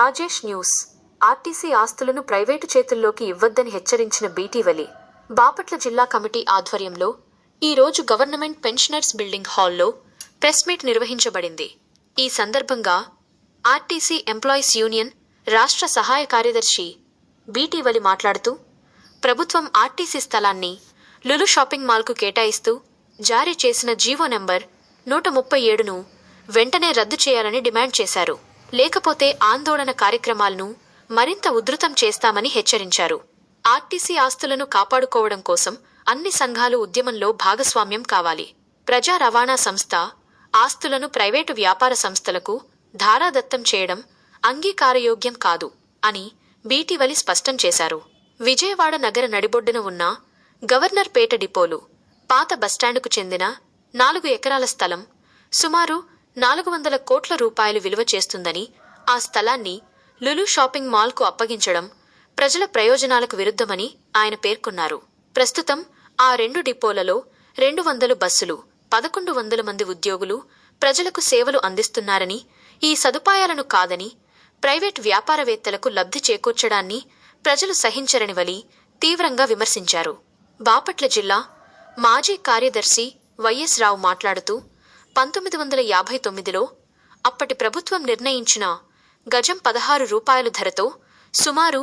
Rajesh news. RTC ఆస్తులను private చేతుల్లోకి ఇవ్వద్దని హెచ్చరించిన బీటీవలి బాపట్ల జిల్లా కమిటీ ఆధ్వర్యంలో ఈ రోజు గవర్నమెంట్ పెన్షనర్స్ బిల్డింగ్ హాల్లో ప్రెస్ మీట్ నిర్వహించబడింది. ఈ సందర్భంగా ఆర్టీసీ ఎంప్లాయీస్ యూనియన్ రాష్ట్ర సహాయ కార్యదర్శి బీటీవలి మాట్లాడుతూ ప్రభుత్వం ఆర్టీసీ స్థలాన్ని లులు షాపింగ్ మాల్కు కేటాయిస్తూ జారీ చేసిన జీవో నెంబర్ నూట ముప్పై ఏడును వెంటనే రద్దు చేయాలని డిమాండ్ చేశారు. లేకపోతే ఆందోళన కార్యక్రమాలను మరింత ఉధృతం చేస్తామని హెచ్చరించారు. ఆర్టీసీ ఆస్తులను కాపాడుకోవడం కోసం అన్ని సంఘాలు ఉద్యమంలో భాగస్వామ్యం కావాలి. ప్రజా రవాణా సంస్థ ఆస్తులను ప్రైవేటు వ్యాపార సంస్థలకు ధారాదత్తం చేయడం అంగీకారయోగ్యం కాదు అని బీటీవలి స్పష్టం చేశారు. విజయవాడ నగర నడిబొడ్డున ఉన్న గవర్నర్ పేట డిపోలు పాత బస్టాండుకు చెందిన నాలుగు ఎకరాల స్థలం సుమారు నాలుగు వందల కోట్ల రూపాయలు విలువ చేస్తుందని ఆ స్థలాన్ని లులు షాపింగ్ మాల్కు అప్పగించడం ప్రజల ప్రయోజనాలకు విరుద్ధమని ఆయన పేర్కొన్నారు. ప్రస్తుతం ఆ రెండు డిపోలలో రెండు వందలు బస్సులు పదకొండు వందల మంది ఉద్యోగులు ప్రజలకు సేవలు అందిస్తున్నారని ఈ సదుపాయాలను కాదని ప్రైవేట్ వ్యాపారవేత్తలకు లబ్ధి చేకూర్చడాన్ని ప్రజలు సహించరని వలి తీవ్రంగా విమర్శించారు. బాపట్ల జిల్లా మాజీ కార్యదర్శి వైఎస్ రావు మాట్లాడుతూ పంతొమ్మిది వందల యాభై తొమ్మిదిలో అప్పటి ప్రభుత్వం నిర్ణయించిన గజం పదహారు రూపాయల ధరతో సుమారు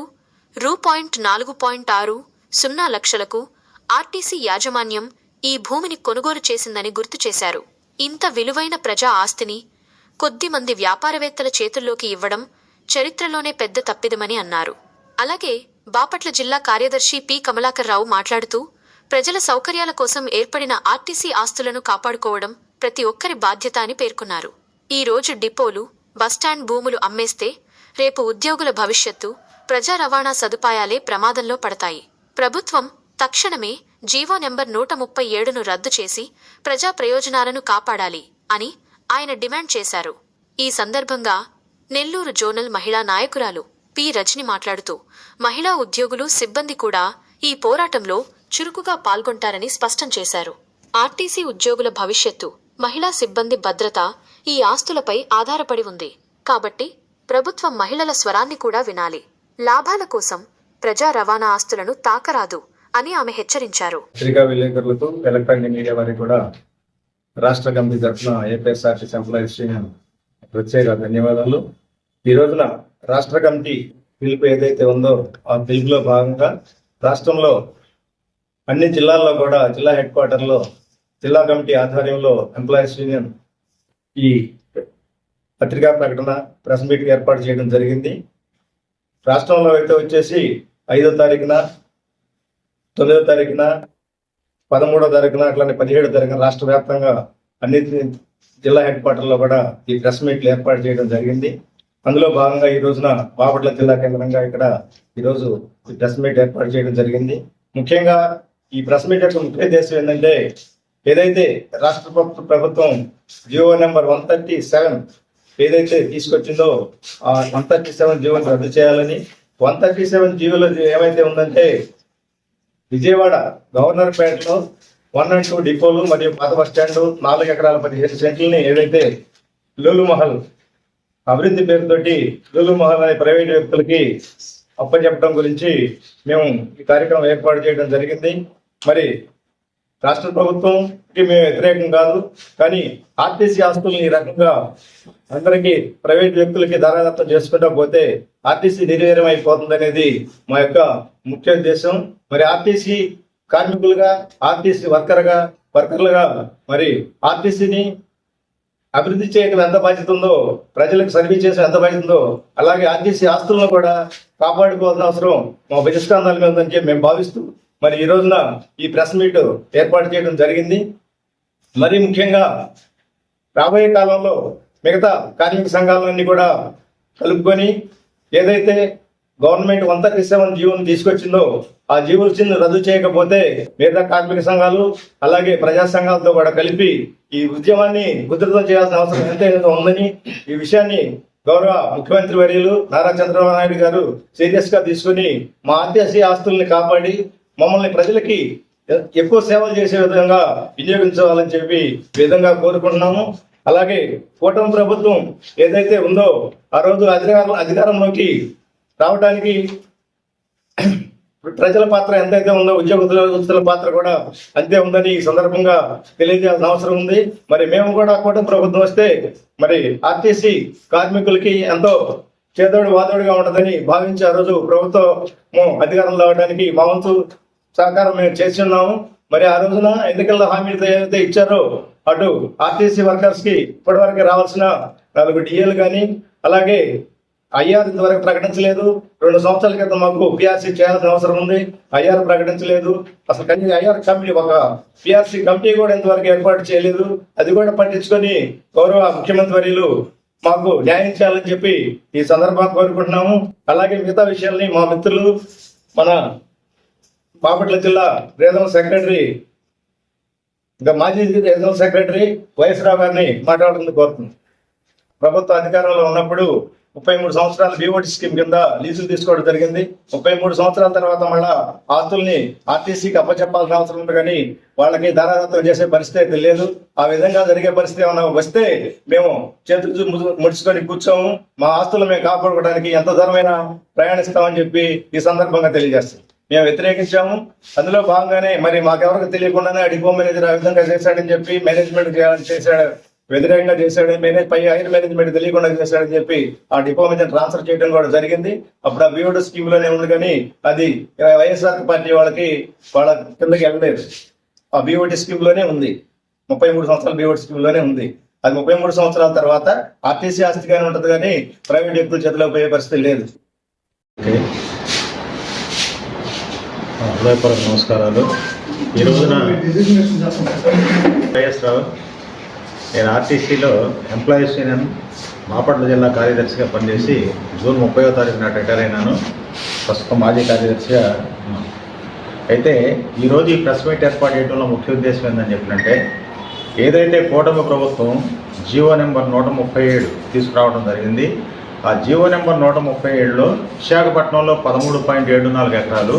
రూ పాయింట్ నాలుగు పాయింట్ ఆరు సున్నా లక్షలకు ఆర్టీసీ యాజమాన్యం ఈ భూమిని కొనుగోలు చేసిందని గుర్తు చేశారు. ఇంత విలువైన ప్రజా ఆస్తిని కొద్ది మంది వ్యాపారవేత్తల చేతుల్లోకి ఇవ్వడం చరిత్రలోనే పెద్ద తప్పిదమని అన్నారు. అలాగే బాపట్ల జిల్లా కార్యదర్శి పి కమలాకర్ రావు మాట్లాడుతూ ప్రజల సౌకర్యాల కోసం ఏర్పడిన ఆర్టీసీ ఆస్తులను కాపాడుకోవడం ప్రతి ఒక్కరి బాధ్యత అని పేర్కొన్నారు. ఈ రోజు డిపోలు బస్టాండ్ భూములు అమ్మేస్తే రేపు ఉద్యోగుల భవిష్యత్తు ప్రజా రవాణా సదుపాయాలే ప్రమాదంలో పడతాయి. ప్రభుత్వం తక్షణమే జీవో నెంబర్ నూట ముప్పై ఏడును రద్దు చేసి ప్రజా ప్రయోజనాలను కాపాడాలి అని ఆయన డిమాండ్ చేశారు. ఈ సందర్భంగా నెల్లూరు జోనల్ మహిళా నాయకురాలు పి. రజని మాట్లాడుతూ మహిళా ఉద్యోగులు సిబ్బంది కూడా ఈ పోరాటంలో చురుకుగా పాల్గొంటారని స్పష్టం చేశారు. ఆర్టీసీ ఉద్యోగుల భవిష్యత్తు మహిళా సిబ్బంది భద్రత ఈ ఆస్తులపై ఆధారపడి ఉంది. కాబట్టి ప్రభుత్వం మహిళల స్వరాన్ని కూడా వినాలి. లాభాల కోసం ప్రజా రవాణా ఆస్తులను తాకరాదు అని ఆమె హెచ్చరించారు. పత్రికా విలేకరులకు ఎలక్ట్రానిక్ మీడియా వారికి కూడా రాష్ట్ర కమిటీ తరఫున ఏపీఎస్ఆర్టీసీ ఎంప్లాయీస్ యూనియన్ ప్రత్యేక ధన్యవాదాలు. ఈ రోజున రాష్ట్ర కమిటీ పిలుపు ఏదైతే ఉందో ఆ పిలుపులో భాగంగా రాష్ట్రంలో అన్ని జిల్లాల్లో కూడా జిల్లా హెడ్ క్వార్టర్లో జిల్లా కమిటీ ఆధ్వర్యంలో ఎంప్లాయీస్ యూనియన్ ఈ పత్రికా ప్రకటన ప్రెస్ మీట్ ఏర్పాటు చేయడం జరిగింది. రాష్ట్రంలో అయితే వచ్చేసి ఐదో తారీఖున తొమ్మిదో తారీఖున పదమూడో తారీఖున అట్లానే పదిహేడో తారీఖున రాష్ట్ర వ్యాప్తంగా అన్ని జిల్లా హెడ్ క్వార్టర్లో కూడా ఈ ప్రెస్ మీట్లు ఏర్పాటు చేయడం జరిగింది. అందులో భాగంగా ఈ రోజున బాపట్ల జిల్లా కేంద్రంగా ఇక్కడ ఈరోజు ఈ ప్రెస్ మీట్ ఏర్పాటు చేయడం జరిగింది. ముఖ్యంగా ఈ ప్రెస్ మీట్ యొక్క ముఖ్య ఉద్దేశం ఏంటంటే ఏదైతే రాష్ట్ర ప్రభుత్వ ప్రభుత్వం GO number one thirty seven ఏదైతే తీసుకొచ్చిందో ఆ వన్ థర్టీ సెవెన్ జీవోని రద్దు చేయాలని వన్ థర్టీ సెవెన్ జీవోలో ఏమైతే ఉందంటే విజయవాడ గవర్నర్ పేటలో వన్ అండ్ టూ డిపోలు మరియు పాత బస్ స్టాండ్ నాలుగు ఎకరాల పదిహేను సెంట్లని ఏదైతే లూలు మహల్ అభివృద్ధి పేరుతోటి లూలు మహల్ అనే ప్రైవేట్ వ్యక్తులకి అప్పచెప్పడం గురించి మేము ఈ కార్యక్రమం ఏర్పాటు చేయడం జరిగింది. మరి రాష్ట్ర ప్రభుత్వంకి మేము వ్యతిరేకం కాదు. కానీ ఆర్టీసీ ఆస్తుల్ని ఈ రకంగా అందరికీ ప్రైవేట్ వ్యక్తులకి ధారాదత్తం చేసుకుంటా పోతే ఆర్టీసీ నిర్వీర్యం అయిపోతుంది అనేది మా యొక్క ముఖ్య ఉద్దేశం. మరి ఆర్టీసీ కార్మికులుగా ఆర్టీసీ వర్కర్గా వర్కర్లుగా మరి ఆర్టీసీని అభివృద్ధి చేయడం ఎంత బాధ్యత ఉందో ప్రజలకు సర్వీస్ చేసే ఎంత బాధ్యత ఉందో అలాగే ఆర్టీసీ ఆస్తులను కూడా కాపాడుకోవాల్సిన అవసరం మా బహిష్కాంతాల మీద ఉందని చెప్పి మేము భావిస్తూ మరి ఈ రోజున ఈ ప్రెస్ మీట్ ఏర్పాటు చేయడం జరిగింది. మరి ముఖ్యంగా రాబోయే కాలంలో మిగతా కార్మిక సంఘాలన్నీ కూడా కలుపుకొని ఏదైతే గవర్నమెంట్ వన్ థర్టీ సెవెన్ జీవోని తీసుకొచ్చిందో ఆ జీవోని రద్దు చేయకపోతే మిగతా కార్మిక సంఘాలు అలాగే ప్రజా సంఘాలతో కూడా కలిపి ఈ ఉద్యమాన్ని ఉధృతం చేయాల్సిన అవసరం ఎంతైనా ఉందని ఈ విషయాన్ని గౌరవ ముఖ్యమంత్రి వర్యులు నారా చంద్రబాబు నాయుడు గారు సీరియస్గా తీసుకుని మా ఆర్టీసీ ఆస్తుల్ని కాపాడి మమ్మల్ని ప్రజలకి ఎక్కువ సేవలు చేసే విధంగా వినియోగించాలని చెప్పి విధంగా కోరుకుంటున్నాము. అలాగే కూటమి ప్రభుత్వం ఏదైతే ఉందో ఆ రోజు అధికారం అధికారంలోకి రావడానికి ప్రజల పాత్ర ఎంతైతే ఉందో ఉద్యోగుల పాత్ర కూడా అంతే ఉందని ఈ సందర్భంగా తెలియజేయాల్సిన అవసరం ఉంది. మరి మేము కూడా కూటమి ప్రభుత్వం వస్తే మరి ఆర్టీసీ కార్మికులకి ఎంతో చేదోడు వాదోడుగా ఉండదని భావించి ఆ రోజు ప్రభుత్వం అధికారంలో రావడానికి మా వంతు సహకారం మేము చేసి ఉన్నాము మరి ఆ రోజున ఎన్నికల్లో హామీలు ఏదైతే ఇచ్చారో అటు ఆర్టీసీ వర్కర్స్కి ఇప్పటివరకు రావాల్సిన నాలుగు డిఏలు కానీ అలాగే ఐఆర్ ఇంతవరకు ప్రకటించలేదు. రెండు సంవత్సరాల క్రితం మాకు పిఆర్సీ చేయాల్సిన అవసరం ఉంది. ఐఆర్ ప్రకటించలేదు. అసలు కనీసం ఐఆర్ కమిటీ ఒక పిఆర్సీ కమిటీ కూడా ఇంతవరకు ఏర్పాటు చేయలేదు. అది కూడా పట్టించుకొని గౌరవ ముఖ్యమంత్రి వర్యులు మాకు న్యాయం చేయాలని చెప్పి ఈ సందర్భంగా కోరుకుంటున్నాము. అలాగే మిగతా విషయాల్ని మా మిత్రులు మన బాపట్ల జిల్లా రీజనల్ సెక్రటరీ ఇంకా మాజీ రీజనల్ సెక్రటరీ వైఎస్ రావు గారిని మాట్లాడుతుంది కోరుతుంది ప్రభుత్వ అధికారంలో ఉన్నప్పుడు ముప్పై మూడు సంవత్సరాల బీఓటీ స్కీమ్ కింద లీజులు తీసుకోవడం జరిగింది. ముప్పై మూడు సంవత్సరాల తర్వాత మళ్ళా ఆస్తుల్ని ఆర్టీసీకి అప్పచెప్పాల్సిన అవసరం ఉంది కానీ వాళ్ళకి ధారాదత్తం చేసే పరిస్థితి అయితే లేదు. ఆ విధంగా జరిగే పరిస్థితి ఏమైనా వస్తే మేము చేతులు ముడుచుకొని కూర్చోము. మా ఆస్తులు మేము కాపాడుకోవడానికి ఎంత దూరమైనా ప్రయాణిస్తామని చెప్పి ఈ సందర్భంగా తెలియజేస్తాం మేము వ్యతిరేకించాము. అందులో భాగంగానే మరి మాకెవరికి తెలియకుండానే ఆ డిపో మేనేజర్ ఆ విధంగా చేశాడని చెప్పి మేనేజ్మెంట్ చేయాలని చేశాడు వ్యతిరేకంగా చేశాడు మేనేజ్ పై హైర్ మేనేజ్మెంట్ తెలియకుండా చేశాడని చెప్పి ఆ డిపో మీద ట్రాన్స్ఫర్ చేయడం కూడా జరిగింది. అప్పుడు ఆ బిఓడి స్కీమ్లోనే ఉంది కానీ అది వైఎస్ఆర్ పార్టీ వాళ్ళకి వాళ్ళ కిందకి వెళ్ళలేదు. ఆ బీఓడి స్కీమ్లోనే ఉంది. ముప్పై మూడు సంవత్సరాల బీఓడి స్కీమ్లోనే ఉంది. అది ముప్పై మూడు సంవత్సరాల తర్వాత ఆర్టీసీ ఆస్తిగానే ఉంటది కానీ ప్రైవేట్ వ్యక్తుల చేతిలో పోయే పరిస్థితి లేదు. హృదయపూర్వక నమస్కారాలు. ఈ రోజున వైఎస్ రావు నేను ఆర్టీసీలో ఎంప్లాయీస్ యూనియన్ మాపట్ల జిల్లా కార్యదర్శిగా పనిచేసి జూన్ ముప్పైవ తారీఖు నాటి రిటైర్ అయినాను. ప్రస్తుతం మాజీ కార్యదర్శిగా అయితే ఈరోజు ఈ ప్రెస్ మీట్ ఏర్పాటు చేయడంలో ముఖ్య ఉద్దేశం ఏంటని చెప్పినంటే ఏదైతే కూటమి ప్రభుత్వం జీవో నెంబర్ నూట ముప్పై ఏడు తీసుకురావడం జరిగింది ఆ జీవో నెంబర్ నూట ముప్పై ఏడులో విశాఖపట్నంలో పదమూడు పాయింట్ ఏడు నాలుగు ఎకరాలు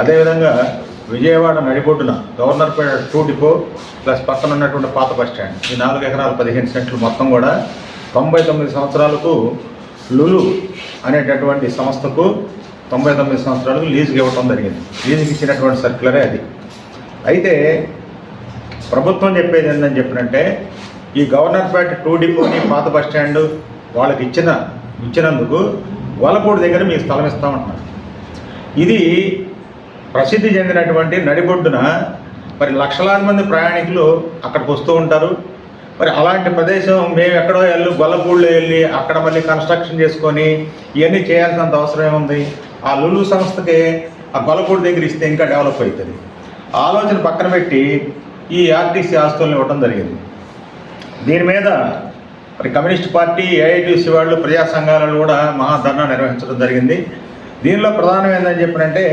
అదేవిధంగా విజయవాడ నడిబొడ్డున గవర్నర్పేట టూ డిపో ప్లస్ పక్కన ఉన్నటువంటి పాత బస్ స్టాండ్. ఈ నాలుగు ఎకరాలు పదిహేను సెంట్లు మొత్తం కూడా తొంభై తొమ్మిది సంవత్సరాలకు లులు అనేటటువంటి సంస్థకు తొంభై తొమ్మిది సంవత్సరాలకు లీజుకి ఇవ్వటం జరిగింది. లీజుకి ఇచ్చినటువంటి సర్క్యులరే అది. అయితే ప్రభుత్వం చెప్పేది ఏంటని చెప్పినంటే ఈ గవర్నర్పేట టూ డిపోని పాత బస్ స్టాండ్ వాళ్ళకి ఇచ్చిన ఇచ్చినందుకు వలపూడి దగ్గర మీకు స్థలం ఇస్తామంటున్నారు. ఇది ప్రసిద్ధి చెందినటువంటి నడిబొడ్డున మరి లక్షలాది మంది ప్రయాణికులు అక్కడికి వస్తూ ఉంటారు. మరి అలాంటి ప్రదేశం మేము ఎక్కడో వెళ్ళి గొల్లపూడిలో వెళ్ళి అక్కడ మళ్ళీ కన్స్ట్రక్షన్ చేసుకొని ఇవన్నీ చేయాల్సినంత అవసరం ఏముంది? ఆ లులు సంస్థకి ఆ గొల్లపూడి దగ్గర ఇస్తే ఇంకా డెవలప్ అవుతుంది. ఆలోచన పక్కన పెట్టి ఈ ఆర్టీసీ ఆస్తులను ఇవ్వడం జరిగింది. దీని మీద మరి కమ్యూనిస్ట్ పార్టీ ఏఐటీసీ వాళ్ళు ప్రజా సంఘాలు కూడా మహాధర్నా నిర్వహించడం జరిగింది. దీనిలో ప్రధానం ఏంటని చెప్పినంటే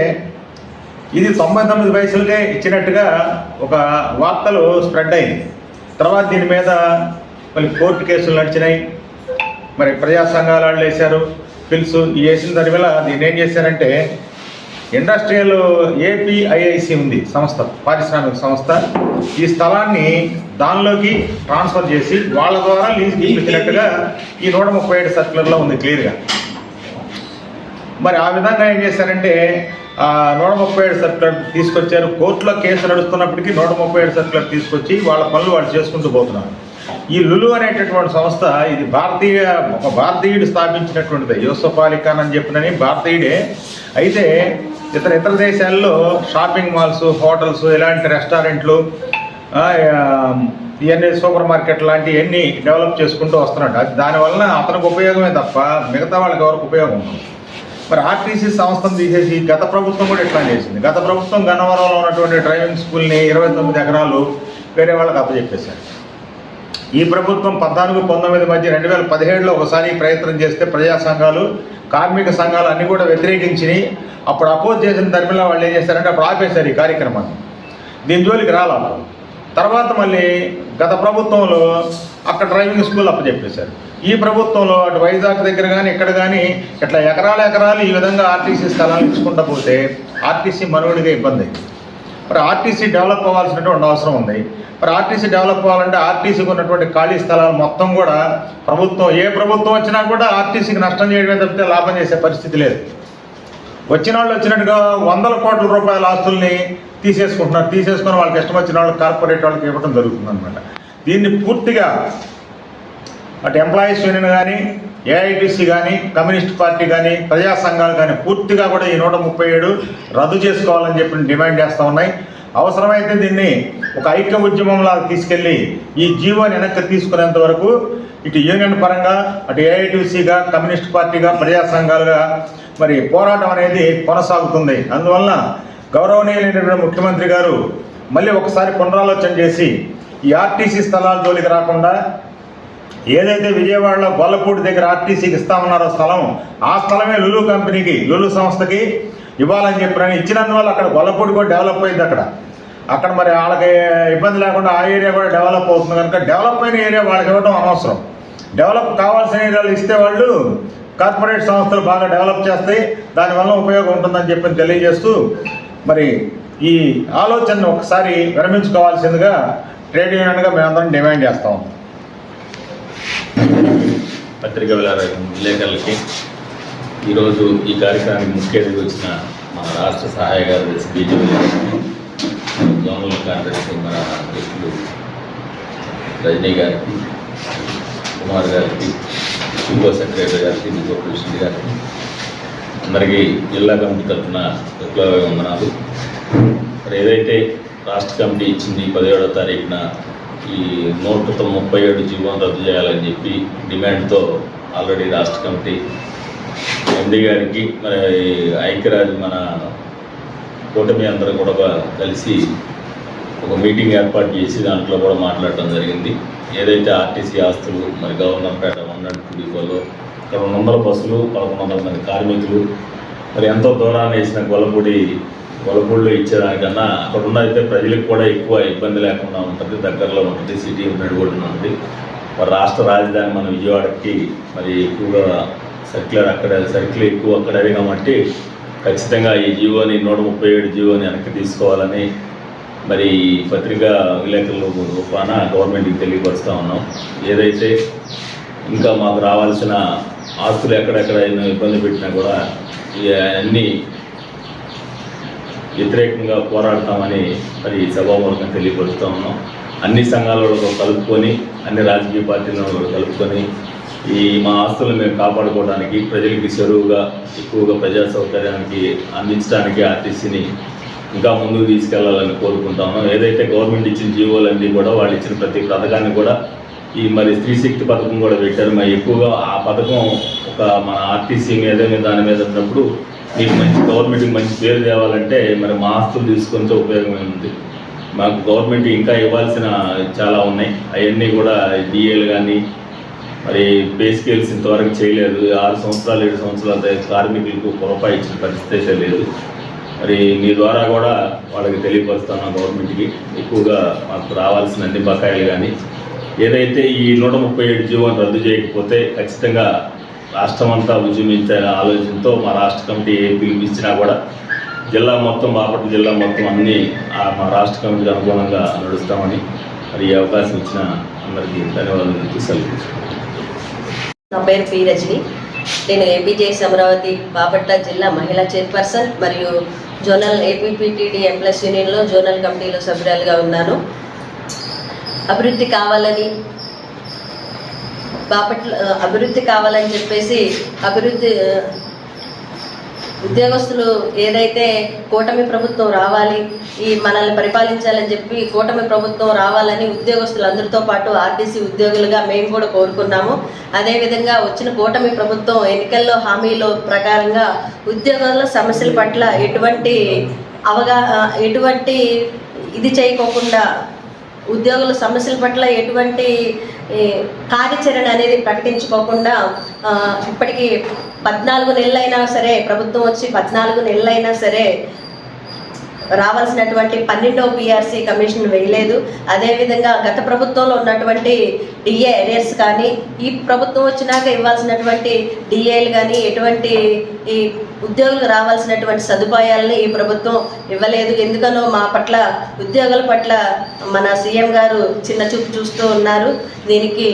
ఇది తొంభై తొమ్మిది వయసులకే ఇచ్చినట్టుగా ఒక వార్తలు స్ప్రెడ్ అయింది. తర్వాత దీని మీద మళ్ళీ కోర్టు కేసులు నడిచినాయి. మరి ప్రజా సంఘాల వాళ్ళు వేశారు. పిలుసు ఈ వేసిన దాని వల్ల దీన్ని ఏం చేశారంటే ఇండస్ట్రియల్ ఏపీఐఐసి ఉంది సంస్థ పారిశ్రామిక సంస్థ. ఈ స్థలాన్ని దానిలోకి ట్రాన్స్ఫర్ చేసి వాళ్ళ ద్వారా లీజుకి ఇచ్చినట్టుగా ఈ నూట ముప్పై ఏడు సర్క్యులర్లో ఉంది క్లియర్గా. మరి ఆ విధంగా ఏం చేశారంటే నూట ముప్పై ఏడు సర్క్యులర్ తీసుకొచ్చారు. కోర్టులో కేసు నడుస్తున్నప్పటికీ నూట ముప్పై ఏడు సర్క్యులర్ తీసుకొచ్చి వాళ్ళ పనులు వాళ్ళు చేసుకుంటూ పోతున్నారు. ఈ లులు అనేటటువంటి సంస్థ ఇది భారతీయ ఒక భారతీయుడు స్థాపించినటువంటిది. యూసఫ్ అలీ ఖాన్ అని చెప్పినని భారతీయుడే. అయితే ఇతర ఇతర దేశాల్లో షాపింగ్ మాల్స్ హోటల్స్ ఇలాంటి రెస్టారెంట్లు ఇవన్నీ సూపర్ మార్కెట్ లాంటివన్నీ డెవలప్ చేసుకుంటూ వస్తున్నాడు. దానివల్ల అతనికి ఉపయోగమే తప్ప మిగతా వాళ్ళకి ఎవరికి ఉపయోగం ఉంటుంది మరి ఆర్టీసీ సంస్థను తీసేసి గత ప్రభుత్వం కూడా ఇట్లా చేసింది. గత ప్రభుత్వం గన్నవరంలో ఉన్నటువంటి డ్రైవింగ్ స్కూల్ని ఇరవై తొమ్మిది ఎకరాలు వేరే వాళ్ళకి అప్పచెప్పేశారు. ఈ ప్రభుత్వం పద్నాలుగు పంతొమ్మిది మధ్య రెండు వేల పదిహేడులో ఒకసారి ప్రయత్నం చేస్తే ప్రజా సంఘాలు కార్మిక సంఘాలు అన్నీ కూడా వ్యతిరేకించి అప్పుడు అపోజ్ చేసిన ధర్మిలో వాళ్ళు ఏం చేశారంటే అప్పుడు ఆపేశారు ఈ కార్యక్రమాన్ని. దీని జోలికి రాలా తర్వాత మళ్ళీ గత ప్రభుత్వంలో అక్కడ డ్రైవింగ్ స్కూల్ అప్పచెప్పేశారు. ఈ ప్రభుత్వంలో అటు వైజాగ్ దగ్గర కానీ ఇక్కడ కానీ ఇట్లా ఎకరాల ఎకరాలు ఈ విధంగా ఆర్టీసీ స్థలాలు ఇచ్చుకుంటూ పోతే ఆర్టీసీ మనుగడిగా ఇబ్బంది. మరి ఆర్టీసీ డెవలప్ అవ్వాల్సినటువంటి అవసరం ఉంది. మరి ఆర్టీసీ డెవలప్ అవ్వాలంటే ఆర్టీసీకి ఉన్నటువంటి ఖాళీ స్థలాలు మొత్తం కూడా ప్రభుత్వం ఏ ప్రభుత్వం వచ్చినా కూడా ఆర్టీసీకి నష్టం చేయడమే తప్పితే లాభం చేసే పరిస్థితి లేదు. వచ్చిన వాళ్ళు వచ్చినట్టుగా వందల కోట్ల రూపాయల ఆస్తుల్ని తీసేసుకుంటున్నారు. తీసుకొని వాళ్ళకి ఇష్టం వచ్చిన వాళ్ళు కార్పొరేట్ వాళ్ళకి ఇవ్వడం జరుగుతుంది అనమాట దీన్ని పూర్తిగా అటు ఎంప్లాయీస్ యూనియన్ కానీ ఏఐటీసీ కానీ కమ్యూనిస్ట్ పార్టీ కానీ ప్రజా సంఘాలు కానీ పూర్తిగా కూడా ఈ నూట ముప్పై ఏడు రద్దు చేసుకోవాలని చెప్పి డిమాండ్ చేస్తూ ఉన్నాయి. అవసరమైతే దీన్ని ఒక ఐక్య ఉద్యమంలా తీసుకెళ్ళి ఈ జీవోని వెనక్కి తీసుకునేంత వరకు ఇటు యూనియన్ పరంగా అటు ఏఐటీసీగా కమ్యూనిస్ట్ పార్టీగా ప్రజా సంఘాలుగా మరి పోరాటం అనేది కొనసాగుతుంది. అందువలన గౌరవనీయులైనటువంటి ముఖ్యమంత్రి గారు మళ్ళీ ఒకసారి పునరాలోచన చేసి ఈ ఆర్టీసీ స్థలాల జోలికి రాకుండా ఏదైతే విజయవాడలో గొల్లపూడి దగ్గర ఆర్టీసీకి ఇస్తామన్నారో స్థలం ఆ స్థలమే లులు కంపెనీకి లులు సంస్థకి ఇవ్వాలని చెప్పినని ఇచ్చినందువల్ల అక్కడ గొల్లపూడి కూడా డెవలప్ అయింది అక్కడ. అక్కడ మరి వాళ్ళకి ఇబ్బంది లేకుండా ఆ ఏరియా కూడా డెవలప్ అవుతుంది కనుక డెవలప్ అయిన ఏరియా వాళ్ళకి ఇవ్వడం అనవసరం. డెవలప్ కావాల్సిన ఏరియాలు ఇస్తే వాళ్ళు కార్పొరేట్ సంస్థలు బాగా డెవలప్ చేస్తాయి దానివల్ల ఉపయోగం ఉంటుందని చెప్పి తెలియజేస్తూ మరి ఈ ఆలోచనను ఒకసారి విరమించుకోవాల్సిందిగా ట్రేడ్ యూనియన్గా మేమందరం డిమాండ్ చేస్తాం పత్రిక విలేకరులకి ఈరోజు ఈ కార్యక్రమానికి ముఖ్య అతిథి వచ్చిన మన రాష్ట్ర సహాయ కార్యదర్శి బీజేపీ జోనల్ కార్యదర్శి మన అధ్యక్షులు రజనీ గారికి కుమార్ గారికి ఇంకో సెక్రటరీ గారికి ఇంకో ప్రెసిడెంట్ గారికి అందరికీ జిల్లా కమిటీ తరఫున విప్లవ వందనాలు మరి ఏదైతే రాష్ట్ర కమిటీ ఇచ్చింది పదిహేడో తారీఖున ఈ నూట ముప్పై ఏడు జీవోను రద్దు చేయాలని చెప్పి డిమాండ్తో ఆల్రెడీ రాష్ట్ర కమిటీ ఎండి గారికి మరి ఐక్యరాజ్య మన కూటమి అందరూ కూడా కలిసి ఒక మీటింగ్ ఏర్పాటు చేసి దాంట్లో కూడా మాట్లాడటం జరిగింది. ఏదైతే ఆర్టీసీ ఆస్తులు మరి గవర్నర్పేట ఉన్నట్టు డిపోలో ఇక్కడ రెండు వందల బస్సులు పదకొండు వందల మంది కార్మికులు మరి ఎంతో దూరాన్ని వేసిన గొల్లపూడి గొల్లపూడిలో ఇచ్చేదానికన్నా అక్కడ ఉన్న అయితే ప్రజలకు కూడా ఎక్కువ ఇబ్బంది లేకుండా ఉంటుంది. దగ్గరలో ఉంటుంది సిటీ నడిగొడ్డున ఉంటుంది. మరి రాష్ట్ర రాజధాని మన విజయవాడకి మరి ఎక్కువగా సర్క్యులర్ అక్కడ సర్కిల్ ఎక్కువ అక్కడే కాబట్టి ఖచ్చితంగా ఈ జీవోని నూట ముప్పై ఏడు జీవోని వెనక్కి తీసుకోవాలని మరి ఈ పత్రికా విలేకరుల రూపాన గవర్నమెంట్కి తెలియపరుస్తూ ఉన్నాం. ఏదైతే ఇంకా మాకు రావాల్సిన ఆస్తులు ఎక్కడెక్కడ ఇబ్బంది పెట్టినా కూడా ఈ అన్నీ వ్యతిరేకంగా పోరాడతామని మరి సభామూలకంగా తెలియపరుస్తూ ఉన్నాం. అన్ని సంఘాలలో కలుపుకొని అన్ని రాజకీయ పార్టీలను కూడా కలుపుకొని ఈ మా ఆస్తులను మేము కాపాడుకోవడానికి ప్రజలకి చెరువుగా ఎక్కువగా ప్రజా సౌకర్యానికి అందించడానికి ఆర్టీసీని ఇంకా ముందుకు తీసుకెళ్ళాలని కోరుకుంటాము ఏదైతే గవర్నమెంట్ ఇచ్చిన జీవోలన్నీ కూడా వాళ్ళు ఇచ్చిన ప్రతి పథకాన్ని కూడా ఈ మరి స్త్రీ శక్తి పథకం కూడా పెట్టారు. మరి ఎక్కువగా ఆ పథకం ఒక మన ఆర్టీసీ మీద మీద దాని మీద ఉన్నప్పుడు మీకు మంచి గవర్నమెంట్కి మంచి పేరు తేవాలంటే మరి మా ఆస్తులు తీసుకుంటే ఉపయోగమే ఉంది మాకు గవర్నమెంట్ ఇంకా ఇవ్వాల్సిన చాలా ఉన్నాయి. అవన్నీ కూడా డిఏలు కానీ మరి పే స్కేల్స్ ఇంతవరకు చేయలేదు. ఆరు సంవత్సరాలు ఏడు సంవత్సరాలు కార్మికులకు ఒక రూపాయి ఇచ్చిన పరిస్థితి లేదు. మరి మీ ద్వారా కూడా వాళ్ళకి తెలియపరుస్తాను గవర్నమెంట్కి. ఎక్కువగా మాకు రావాల్సిన అన్ని బకాయిలు కానీ ఏదైతే ఈ నూట ముప్పై ఏడు జీవోని రద్దు చేయకపోతే ఖచ్చితంగా రాష్ట్రం అంతా ఉద్యమించే ఆలోచనతో మా రాష్ట్ర కమిటీ ఏ పిలిపించినా కూడా జిల్లా మొత్తం బాపట్ల జిల్లా మొత్తం అన్నీ మా రాష్ట్ర కమిటీకి అనుగుణంగా నడుస్తామని మరి ఈ అవకాశం ఇచ్చిన అందరికీ ధన్యవాదాలు నా పేరు పి రజని. నేను ఏపీజేఎస్ అమరావతి బాపట్ల జిల్లా మహిళా చైర్పర్సన్ మరియు జోనల్ ఏపీపీటీడీ ఎంప్లస్ యూనియన్లో జోనల్ కమిటీలో సభ్యురాలుగా ఉన్నాను. అభివృద్ధి కావాలని బాపట్ల అభివృద్ధి కావాలని చెప్పేసి అభివృద్ధి ఉద్యోగస్తులు ఏదైతే కూటమి ప్రభుత్వం రావాలి ఈ మనల్ని పరిపాలించాలని చెప్పి కూటమి ప్రభుత్వం రావాలని ఉద్యోగస్తులు అందరితో పాటు ఆర్టీసీ ఉద్యోగులుగా మేము కూడా కోరుకున్నాము. అదేవిధంగా వచ్చిన కూటమి ప్రభుత్వం ఎన్నికల్లో హామీలో ప్రకారంగా ఉద్యోగాల సమస్యల పట్ల ఎటువంటి అవగా ఎటువంటి ఇది చేయకోకుండా ఉద్యోగుల సమస్యల పట్ల ఎటువంటి కార్యాచరణ అనేది ప్రకటించుకోకుండా ఇప్పటికీ పద్నాలుగు నెలలైనా సరే ప్రభుత్వం వచ్చి పద్నాలుగు నెలలైనా సరే రావాల్సినటువంటి పన్నెండో పిఆర్సీ కమిషన్ వేయలేదు. అదేవిధంగా గత ప్రభుత్వంలో ఉన్నటువంటి డిఏ ఎరియర్స్ కానీ ఈ ప్రభుత్వం వచ్చినాక ఇవ్వాల్సినటువంటి డిఏలు కానీ ఎటువంటి ఈ ఉద్యోగులకు రావాల్సినటువంటి సదుపాయాలని ఈ ప్రభుత్వం ఇవ్వలేదు. ఎందుకనో మా పట్ల ఉద్యోగుల పట్ల మన సీఎం గారు చిన్న చూపు చూస్తూ ఉన్నారు. దీనికి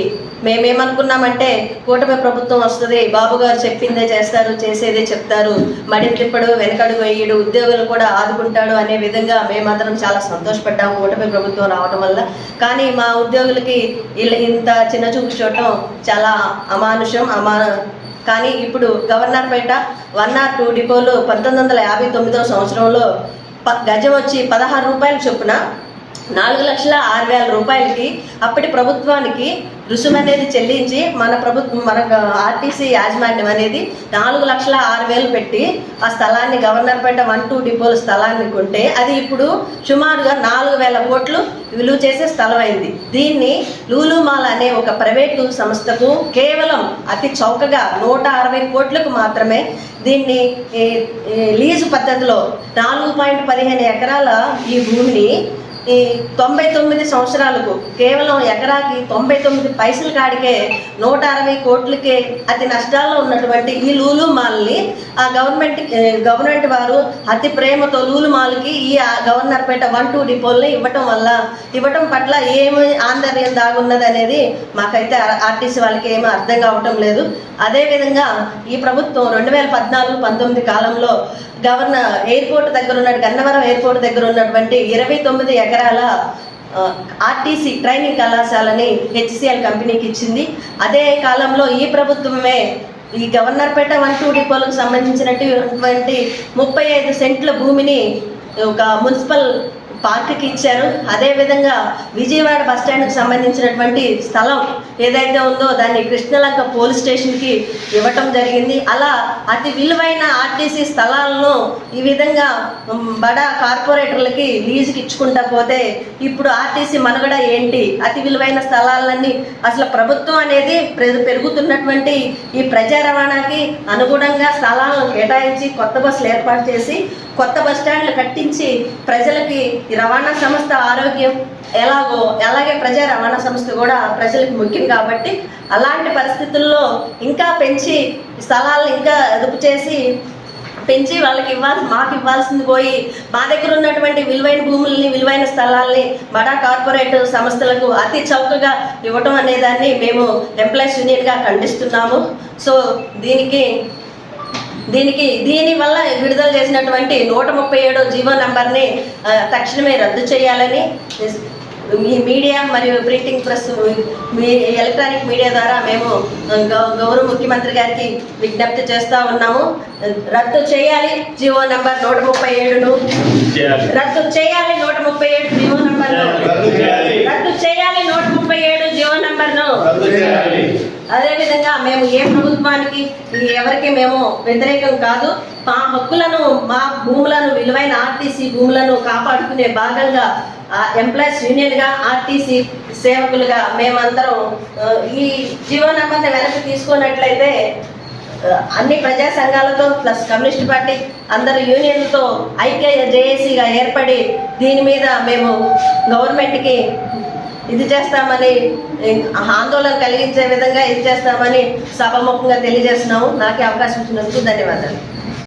మేమేమనుకున్నామంటే కూటమి ప్రభుత్వం వస్తుంది బాబు గారు చెప్పిందే చేస్తారు చేసేదే చెప్తారు. మడిని తిప్పడు వెనకడుగు వేయడు ఉద్యోగులు కూడా ఆదుకుంటాడు అనే విధంగా మేమందరం చాలా సంతోషపడ్డాము కూటమి ప్రభుత్వం రావడం వల్ల. కానీ మా ఉద్యోగులకి ఇంత చిన్న చూపు చూడటం చాలా అమానుషం అమా కానీ ఇప్పుడు గవర్నర్పేట వన్ ఆర్ టూ డిపోలు పంతొమ్మిది వందల యాభై తొమ్మిదవ సంవత్సరంలో ప గజం వచ్చి పదహారు రూపాయలు చొప్పున నాలుగు లక్షల ఆరు వేల రూపాయలకి అప్పటి ప్రభుత్వానికి రుసుము అనేది చెల్లించి మన ప్రభుత్వం మన ఆర్టీసీ యాజమాన్యం అనేది నాలుగు లక్షల ఆరు వేలు పెట్టి ఆ స్థలాన్ని గవర్నర్పేట వన్ టూ డిపోల స్థలాన్ని కొంటే అది ఇప్పుడు సుమారుగా నాలుగు వేల కోట్లు విలువ చేసే స్థలం అయింది దీన్ని లూలుమాల్ అనే ఒక ప్రైవేటు సంస్థకు కేవలం అతి చౌకగా నూట అరవై కోట్లకు మాత్రమే దీన్ని లీజు పద్ధతిలో నాలుగు పాయింట్ పదిహేను ఎకరాల ఈ భూమిని ఈ తొంభై తొమ్మిది సంవత్సరాలకు కేవలం ఎకరాకి తొంభై తొమ్మిది పైసల కాడికే నూట అరవై కోట్లకే అతి నష్టాల్లో ఉన్నటువంటి ఈ లూలు మాల్ని ఆ గవర్నమెంట్ గవర్నమెంట్ వారు అతి ప్రేమతో లూలు మాల్కి ఈ ఆ గవర్నర్పేట వన్ టూ డిపోల్ని ఇవ్వటం వల్ల ఇవ్వటం పట్ల ఏమి ఆందర్యం దాగున్నది అనేది మాకైతే ఆర్టీసీ వాళ్ళకి ఏమీ అర్థం కావటం లేదు. అదేవిధంగా ఈ ప్రభుత్వం రెండు వేల పద్నాలుగు పంతొమ్మిది కాలంలో గవర్నర్ ఎయిర్పోర్ట్ దగ్గర ఉన్న గన్నవరం ఎయిర్పోర్ట్ దగ్గర ఉన్నటువంటి ఇరవై తొమ్మిది ఎకరాల ఆర్టీసీ ట్రైనింగ్ కళాశాలని హెచ్సిఎల్ కంపెనీకి ఇచ్చింది. అదే కాలంలో ఈ ప్రభుత్వమే ఈ గవర్నర్పేట వన్ టూ డిపోలకు సంబంధించినటువంటి ముప్పై ఐదు సెంట్ల భూమిని ఒక మున్సిపల్ పార్క్కి ఇచ్చారు. అదేవిధంగా విజయవాడ బస్ స్టాండ్కి సంబంధించినటువంటి స్థలం ఏదైతే ఉందో దాన్ని కృష్ణలంక పోలీస్ స్టేషన్కి ఇవ్వటం జరిగింది. అలా అతి విలువైన ఆర్టీసీ స్థలాలను ఈ విధంగా బడా కార్పొరేటర్లకి లీజుకి ఇచ్చుకుంటా పోతే ఇప్పుడు ఆర్టీసీ మనుగడ ఏంటి? అతి విలువైన స్థలాలన్నీ అసలు ప్రభుత్వం అనేది పెరుగుతున్నటువంటి ఈ ప్రజా రవాణాకి అనుగుణంగా స్థలాలను కేటాయించి కొత్త బస్సులు ఏర్పాటు చేసి కొత్త బస్ స్టాండ్లు కట్టించి ప్రజలకి ఈ రవాణా సంస్థ ఆరోగ్యం ఎలాగో అలాగే ప్రజా రవాణా సంస్థ కూడా ప్రజలకు ముఖ్యం కాబట్టి అలాంటి పరిస్థితుల్లో ఇంకా పెంచి స్థలాలను ఇంకా అదుపు చేసి పెంచి వాళ్ళకి ఇవ్వాల్సి మాకు ఇవ్వాల్సింది పోయి మా దగ్గర ఉన్నటువంటి విలువైన భూముల్ని విలువైన స్థలాల్ని మడా కార్పొరేట్ సంస్థలకు అతి చౌకగా ఇవ్వటం అనేదాన్ని మేము ఎంప్లాయీస్ యూనియన్గా ఖండిస్తున్నాము. సో దీనికి దీనికి దీని వల్ల విడుదల చేసినటువంటి నూట ముప్పై ఏడో జీవో నంబర్ని తక్షణమే రద్దు చేయాలని ఈ మీడియా మరియు ప్రింటింగ్ ప్రెస్ మీ ఎలక్ట్రానిక్ మీడియా ద్వారా మేము గౌ- గౌరవ ముఖ్యమంత్రి గారికి విజ్ఞప్తి చేస్తా ఉన్నాము. రద్దు చేయాలి జీవో నంబర్ నూట ముప్పై ఏడును. రద్దు చేయాలి నూట ముప్పై ఏడు జీవో నంబర్ను రద్దు చేయాలి. రద్దు చేయాలి నూట ముప్పై ఏడు జీవో నంబర్ను రద్దు చేయాలి. అదేవిధంగా మేము ఏ ప్రభుత్వానికి ఎవరికి మేము వ్యతిరేకం కాదు మా హక్కులను మా భూములను విలువైన ఆర్టీసీ భూములను కాపాడుకునే భాగంగా ఎంప్లాయీస్ యూనియన్గా ఆర్టీసీ సేవకులుగా మేమందరం ఈ జీవో వెనక్కి తీసుకున్నట్లయితే అన్ని ప్రజా సంఘాలతో ప్లస్ కమ్యూనిస్ట్ పార్టీ అందరు యూనియన్లతో ఐక్య జేఏసీగా ఏర్పడి దీని మీద మేము గవర్నమెంట్కి ఇది చేస్తామని ఆందోళన కలిగించే విధంగా ఇది చేస్తామని సభాముఖంగా తెలియజేస్తున్నాము. నాకే అవకాశం ఇచ్చినందుకు ధన్యవాదాలు.